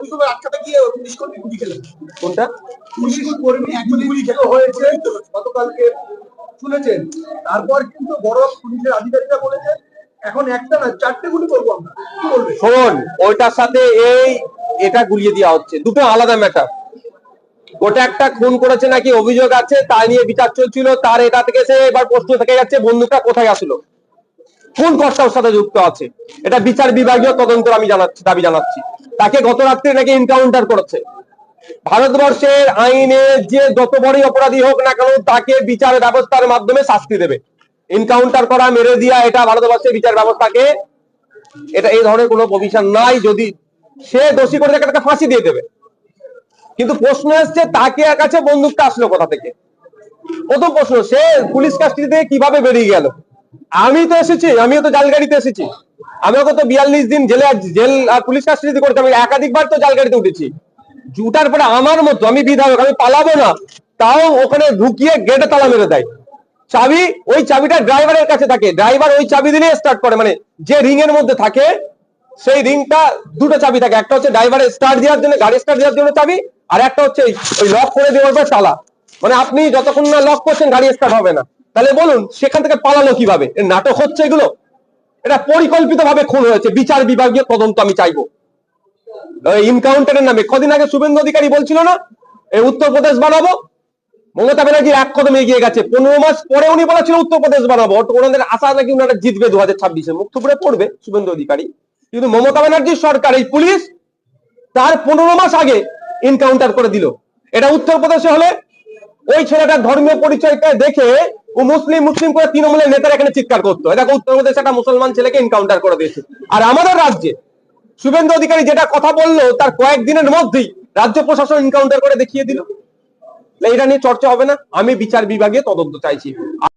Police আটকাতে গিয়ে police কর্মী গুলি খেলেন কোনটা? পুলিশ কর্মী একজন গুলি খেলো। হয়েছে গতকালকে শুনেছেন। তারপর কিন্তু বড় পুলিশের আধিকারিকরা বলেছে এখন একটা না চারটে গুলি করব আমরা। শোন ওইটার সাথে এই এটা গুলিয়ে দেওয়া হচ্ছে। দুটো আলাদা ম্যাটার ওটা একটা খুন করেছে নাকি অভিযোগ আছে তা নিয়ে বিচার চলছিল তার এটা থেকে সে এবার প্রশ্ন থেকে যাচ্ছে বন্দুকটা কোথায় আসলো? কোন কষ্টার সাথে যুক্ত আছে? এটা বিচার বিভাগীয় তদন্ত আমি জানাচ্ছি দাবি জানাচ্ছি। তাকে গত রাত্রে নাকি এনকাউন্টার করেছে। ভারতবর্ষের আইনে যে যত বড়ই অপরাধী হোক না কেন, তাকে বিচার ব্যবস্থার মাধ্যমে শাস্তি দেবে। এনকাউন্টার করা, মেরে দিয়া, এটা ভারতবর্ষের বিচার ব্যবস্থাকে এটা এই ধরনের কোনো প্রভিশন নাই। যদি সে দোষী করে তাকে ফাঁসি দিয়ে দেবে। কিন্তু প্রশ্ন এসছে, তাকে কাছে বন্দুকটা আসলো কোথা থেকে? প্রথম প্রশ্ন, সে পুলিশ কাস্টডি থেকে কীভাবে বেরিয়ে গেল? আমি তো এসেছি, আমিও তো জালগাড়িতে এসেছি। আমিও তো বিয়াল্লিশ দিন জেলে জেল আর পুলিশ কাস্টডিতে করেছি আমি একাধিকবার তো জালগাড়িতে উঠেছি। উঠার পরে আমার মতো, আমি বিধায়ক, আমি পালাবো না। তাও ওখানে ঢুকিয়ে গেটে তালা মেরে দেয়। চাবি, ওই চাবিটা ড্রাইভারের কাছে থাকে। ড্রাইভার ওই চাবি দিলে স্টার্ট করে। মানে যে রিং এর মধ্যে থাকে, সেই রিংটা দুটো চাবি থাকে। একটা হচ্ছে ড্রাইভারের স্টার্ট দেওয়ার জন্য, গাড়ি স্টার্ট দেওয়ার জন্য চাবি, আর একটা হচ্ছে ওই- ওই লক করে দেওয়ার পর তালা। মানে আপনি যতক্ষণ না লক করছেন, গাড়ি স্টার্ট হবে না। তাহলে বলুন, সেখান থেকে পালালো কীভাবে? নাটক হচ্ছে এগুলো? এটা পরিকল্পিত ভাবে খুন হয়েছে, বিচার বিভাগীয় তদন্ত আমি চাইব। ইনকাউন্টারের নামে, কদিন আগে শুভেন্দু অধিকারী বলছিল না? এই উত্তরপ্রদেশ বানাবো? মমতা ব্যানার্জি এক কদম এগিয়ে গেছে, পনেরো মাস পরে উনি বলেছিল উত্তরপ্রদেশ বানাবো। ওনাদের আশা নাকি ওনারা জিতবে দু হাজার ছাব্বিশে মুক্তপুরে পড়বে শুভেন্দু অধিকারী। কিন্তু মমতা ব্যানার্জির সরকার, এই পুলিশ, তার পনেরো মাস আগে এনকাউন্টার করে দিল। এটা উত্তরপ্রদেশে হলে ওই ছেলেটার ধর্মীয় পরিচয়টা দেখে ও মুসলিম মুসলিম করে তৃণমূলের নেতারা এখানে চিৎকার করতো। দেখো উত্তরপ্রদেশে একটা মুসলমান ছেলেকে এনকাউন্টার করে দিয়েছে। আর আমাদের রাজ্যে শুভেন্দু অধিকারী যেটা কথা বলল, তার কয়েকদিনের মধ্যেই রাজ্য প্রশাসন এনকাউন্টার করে দেখিয়ে দিল। এটা নিয়ে চর্চা হবে না। আমি বিচার বিভাগে তদন্ত চাইছি।